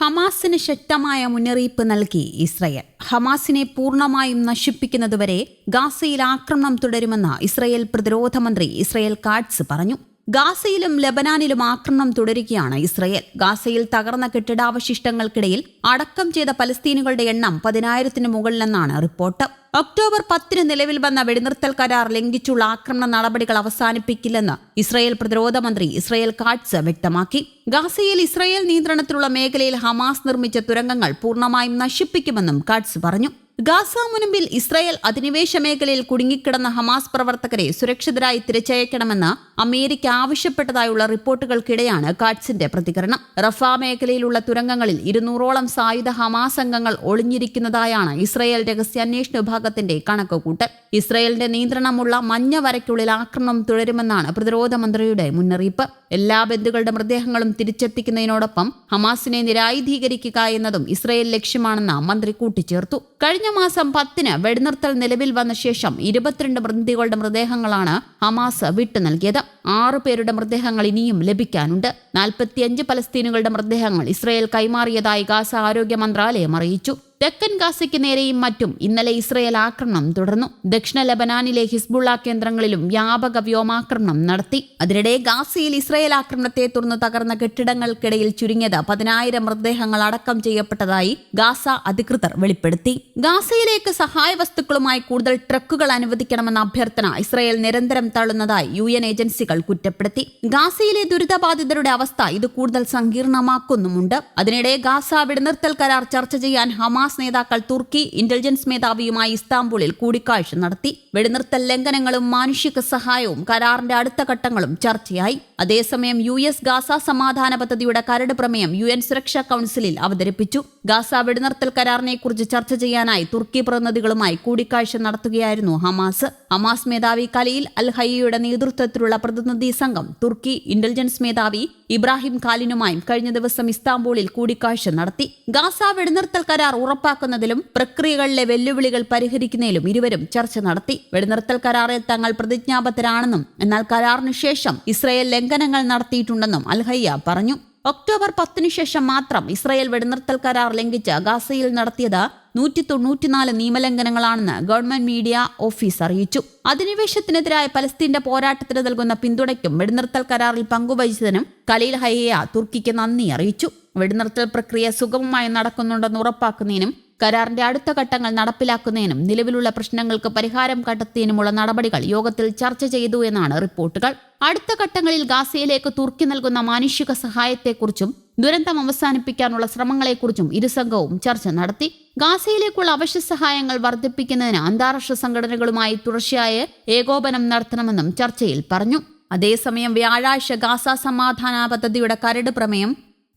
ഹമാസിന് ശക്തമായ മുന്നറിയിപ്പ് നൽകി ഇസ്രയേൽ. ഹമാസിനെ പൂർണമായും നശിപ്പിക്കുന്നതുവരെ ഗാസയിൽ ആക്രമണം തുടരുമെന്ന് ഇസ്രയേൽ പ്രതിരോധ മന്ത്രി ഇസ്രയേൽ കാട്സ് പറഞ്ഞു. ഗാസയിലും ലബനാനിലും ആക്രമണം തുടരുകയാണ് ഇസ്രയേൽ. ഗാസയിൽ തകർന്ന കെട്ടിടാവശിഷ്ടങ്ങൾക്കിടയിൽ അടക്കം ചെയ്ത പലസ്തീനുകളുടെ എണ്ണം പതിനായിരത്തിന് മുകളിലെന്നാണ് റിപ്പോർട്ട്. ഒക്ടോബർ പത്തിന് നിലവിൽ വന്ന വെടിനിർത്തൽ കരാർ ലംഘിച്ചുള്ള ആക്രമണ നടപടികൾ അവസാനിപ്പിക്കില്ലെന്ന് ഇസ്രയേൽ പ്രതിരോധ മന്ത്രി ഇസ്രയേൽ കാട്സ് വ്യക്തമാക്കി. ഗാസയിൽ ഇസ്രയേൽ നിയന്ത്രണത്തിലുള്ള മേഖലയിൽ ഹമാസ് നിർമ്മിച്ച തുരങ്കങ്ങൾ പൂർണമായും നശിപ്പിക്കുമെന്നും കാട്സ് പറഞ്ഞു. ഗാസ മുനമ്പിൽ ഇസ്രായേൽ അധിനിവേശ മേഖലയിൽ കുടുങ്ങിക്കിടന്ന ഹമാസ് പ്രവർത്തകരെ സുരക്ഷിതരായി തിരിച്ചയക്കണമെന്ന് അമേരിക്ക ആവശ്യപ്പെട്ടതായുള്ള റിപ്പോർട്ടുകൾക്കിടെയാണ് കാറ്റ്സിന്റെ പ്രതികരണം. റഫ മേഖലയിലുള്ള തുരങ്കങ്ങളിൽ ഇരുന്നൂറോളം സായുധ ഹമാസ് അംഗങ്ങൾ ഒളിഞ്ഞിരിക്കുന്നതായാണ് ഇസ്രായേൽ രഹസ്യാന്വേഷണ വിഭാഗത്തിന്റെ കണക്കുകൂട്ടൽ. ഇസ്രായേലിന്റെ നിയന്ത്രണമുള്ള മഞ്ഞ വരയ്ക്കുള്ളിൽ ആക്രമണം തുടരുമെന്നാണ് പ്രതിരോധ മന്ത്രിയുടെ മുന്നറിയിപ്പ്. എല്ലാ ബന്ധുക്കളുടെ മൃതദേഹങ്ങളും തിരിച്ചെത്തിക്കുന്നതിനോടൊപ്പം ഹമാസിനെ നിരായുധീകരിക്കുക എന്നതും ഇസ്രായേൽ ലക്ഷ്യമാണെന്ന് മന്ത്രി കൂട്ടിച്ചേർത്തു. കഴിഞ്ഞ മാസം പത്തിന് വെടിനിർത്തൽ നിലവിൽ വന്ന ശേഷം ഇരുപത്തിരണ്ട് പ്രതിനിധികളുടെ മൃതദേഹങ്ങളാണ് ഹമാസ് വിട്ടു നൽകിയത്. ആറു പേരുടെ മൃതദേഹങ്ങൾ ഇനിയും ലഭിക്കാനുണ്ട്. നാൽപ്പത്തിയഞ്ച് പലസ്തീനുകളുടെ മൃതദേഹങ്ങൾ ഇസ്രയേൽ കൈമാറിയതായി ഗാസ ആരോഗ്യ മന്ത്രാലയം അറിയിച്ചു. തെക്കൻ ഗാസയ്ക്ക് നേരെയും മറ്റും ഇന്നലെ ഇസ്രയേൽ ആക്രമണം തുടർന്നു. ദക്ഷിണ ലബനാനിലെ ഹിസ്ബുള്ള കേന്ദ്രങ്ങളിലും വ്യാപക വ്യോമാക്രമണം നടത്തി. അതിനിടെ ഗാസയിൽ ഇസ്രയേൽ ആക്രമണത്തെ തുടർന്ന് തകർന്ന കെട്ടിടങ്ങൾക്കിടയിൽ ചുരുങ്ങിയത് പതിനായിരം മൃതദേഹങ്ങൾ അടക്കം ചെയ്യപ്പെട്ടതായി ഗാസ അധികൃതർ വെളിപ്പെടുത്തി. ഗാസയിലേക്ക് സഹായ വസ്തുക്കളുമായി കൂടുതൽ ട്രക്കുകൾ അനുവദിക്കണമെന്ന അഭ്യർത്ഥന ഇസ്രയേൽ നിരന്തരം തള്ളുന്നതായി യു എൻ ഏജൻസികൾ കുറ്റപ്പെടുത്തി. ഗാസയിലെ ദുരിതബാധിതരുടെ അവസ്ഥ ഇത് കൂടുതൽ സങ്കീർണമാക്കുന്നുമുണ്ട്. അതിനിടെ ഗാസ വെടിനിർത്തൽ കരാർ ചർച്ച ചെയ്യാൻ ഹമാസ് ഹമാസ് നേതാക്കൾ തുർക്കി ഇന്റലിജൻസ് മേധാവിയുമായി ഇസ്താംബൂളിൽ കൂടിക്കാഴ്ച നടത്തി. വെടിനിർത്തൽ ലംഘനങ്ങളും മാനുഷിക സഹായവും കരാറിന്റെ അടുത്ത ഘട്ടങ്ങളും ചർച്ചയായി. അതേസമയം യു എസ് ഗാസ സമാധാന പദ്ധതിയുടെ കരട് പ്രമേയം യു എൻ സുരക്ഷാ കൌൺസിലിൽ അവതരിപ്പിച്ചു. ഗാസ വെടിനിർത്തൽ കരാറിനെക്കുറിച്ച് ചർച്ച ചെയ്യാനായി തുർക്കി പ്രതിനിധികളുമായി കൂടിക്കാഴ്ച നടത്തുകയായിരുന്നു ഹമാസ്. ഹമാസ് മേധാവി കലയിൽ അൽ ഹയ്യയുടെ നേതൃത്വത്തിലുള്ള പ്രതിനിധി സംഘം തുർക്കി ഇന്റലിജൻസ് മേധാവി ഇബ്രാഹിം ഖാലിനുമായും കഴിഞ്ഞ ദിവസം ഇസ്താംബൂളിൽ കൂടിക്കാഴ്ച നടത്തി. ഗാസ വെടിനിർത്തൽ കരാർ ഉറപ്പാക്കുന്നതിലും പ്രക്രിയകളിലെ വെല്ലുവിളികൾ പരിഹരിക്കുന്നതിലും ഇരുവരും ചർച്ച നടത്തി. വെടിനിർത്തൽ കരാറിൽ തങ്ങൾ പ്രതിജ്ഞാബദ്ധരാണെന്നും എന്നാൽ കരാറിന് ശേഷം ഇസ്രയേൽ ലംഘനങ്ങൾ നടത്തിയിട്ടുണ്ടെന്നും അൽഹയ്യ പറഞ്ഞു. ഒക്ടോബർ പത്തിനു ശേഷം മാത്രം ഇസ്രയേൽ വെടിനിർത്തൽ കരാർ ലംഘിച്ച് ഗാസയിൽ നടത്തിയത് നൂറ്റി തൊണ്ണൂറ്റിനാല് നിയമലംഘനങ്ങളാണെന്ന് ഗവൺമെന്റ് മീഡിയ ഓഫീസ് അറിയിച്ചു. അധിനിവേശത്തിനെതിരായ പലസ്തീന്റെ പോരാട്ടത്തിന് നൽകുന്ന പിന്തുണയ്ക്കും വെടിനിർത്തൽ കരാറിൽ പങ്കുവഹിച്ചതിനും കലീൽ ഹയ്യ തുർക്കിക്ക് നന്ദി അറിയിച്ചു. വെടിനിർത്തൽ പ്രക്രിയ സുഗമമായി നടക്കുന്നുണ്ടെന്ന് ഉറപ്പാക്കുന്നതിനും കരാറിന്റെ അടുത്ത ഘട്ടങ്ങൾ നടപ്പിലാക്കുന്നതിനും നിലവിലുള്ള പ്രശ്നങ്ങൾക്ക് പരിഹാരം കണ്ടെത്തിയതിനുമുള്ള നടപടികൾ യോഗത്തിൽ ചർച്ച ചെയ്തു എന്നാണ് റിപ്പോർട്ടുകൾ. അടുത്ത ഘട്ടങ്ങളിൽ ഗാസയിലേക്ക് തുർക്കി നൽകുന്ന മാനുഷിക സഹായത്തെക്കുറിച്ചും ദുരന്തം അവസാനിപ്പിക്കാനുള്ള ശ്രമങ്ങളെക്കുറിച്ചും ഇരുസംഘവും ചർച്ച നടത്തി. ഗാസയിലേക്കുള്ള അവശ്യ സഹായങ്ങൾ വർദ്ധിപ്പിക്കുന്നതിന് അന്താരാഷ്ട്ര സംഘടനകളുമായി തുടർച്ചയായ ഏകോപനം നടത്തണമെന്നും ചർച്ചയിൽ പറഞ്ഞു. അതേസമയം വ്യാഴാഴ്ച ഗാസ സമാധാന പദ്ധതിയുടെ കരട് പ്രമേയം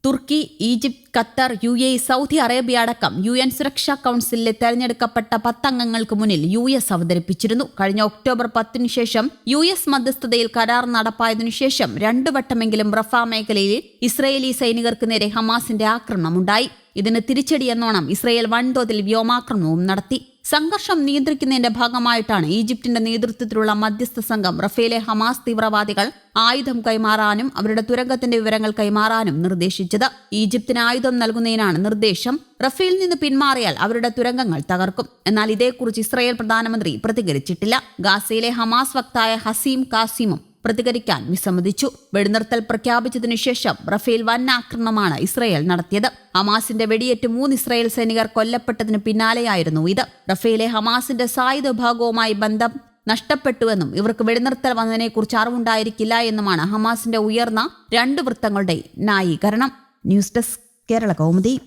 തുർക്കി Egypt Qatar U A Saudi Arabia അടക്കം യു എൻ സുരക്ഷാ കൌൺസിലിലെ തെരഞ്ഞെടുക്കപ്പെട്ട പത്തംഗങ്ങൾക്ക് മുന്നിൽ യു എസ് അവതരിപ്പിച്ചിരുന്നു. കഴിഞ്ഞ ഒക്ടോബർ പത്തിനു ശേഷം യു എസ് മധ്യസ്ഥതയിൽ കരാർ നടപ്പായതിനു ശേഷം രണ്ടു വട്ടമെങ്കിലും റഫ മേഖലയിൽ ഇസ്രയേലി സൈനികർക്ക് നേരെ ഹമാസിന്റെ ആക്രമണമുണ്ടായി. ഇതിന് തിരിച്ചടിയെന്നോണം ഇസ്രയേൽ വൻതോതിൽ വ്യോമാക്രമണവും നടത്തി. സംഘർഷം നിയന്ത്രിക്കുന്നതിന്റെ ഭാഗമായിട്ടാണ് ഈജിപ്തിന്റെ നേതൃത്വത്തിലുള്ള മധ്യസ്ഥ സംഘം റഫേലെ ഹമാസ് തീവ്രവാദികൾ ആയുധം കൈമാറാനും അവരുടെ തുരങ്കത്തിന്റെ വിവരങ്ങൾ കൈമാറാനും നിർദ്ദേശിച്ചത്. ഈജിപ്തിന് ആയുധം നൽകുന്നതിനാണ് നിർദ്ദേശം. റഫേൽ നിന്ന് പിന്മാറിയാൽ അവരുടെ തുരങ്കങ്ങൾ തകർക്കും. എന്നാൽ ഇതേക്കുറിച്ച് ഇസ്രായേൽ പ്രധാനമന്ത്രി പ്രതികരിച്ചിട്ടില്ല. ഗാസയിലെ ഹമാസ് വക്തായ ഹസീം കാസിമും പ്രതികരിക്കാൻ വിസമ്മതിച്ചു. വെടിനിർത്തൽ പ്രഖ്യാപിച്ചതിനു ശേഷം റഫേൽ വൻ ആക്രമണമാണ് ഇസ്രയേൽ നടത്തിയത്. ഹമാസിന്റെ വെടിയേറ്റ് മൂന്ന് ഇസ്രയേൽ സൈനികർ കൊല്ലപ്പെട്ടതിന് പിന്നാലെയായിരുന്നു ഇത്. റഫേലെ ഹമാസിന്റെ സായുധ വിഭാഗവുമായി ബന്ധം നഷ്ടപ്പെട്ടുവെന്നും ഇവർക്ക് വെടിനിർത്തൽ വന്നതിനെക്കുറിച്ച് അറിവുണ്ടായിരിക്കില്ല എന്നുമാണ് ഹമാസിന്റെ ഉയർന്ന രണ്ട് വൃത്തങ്ങളുടെ ന്യായീകരണം. News desk Kerala Kaumudi.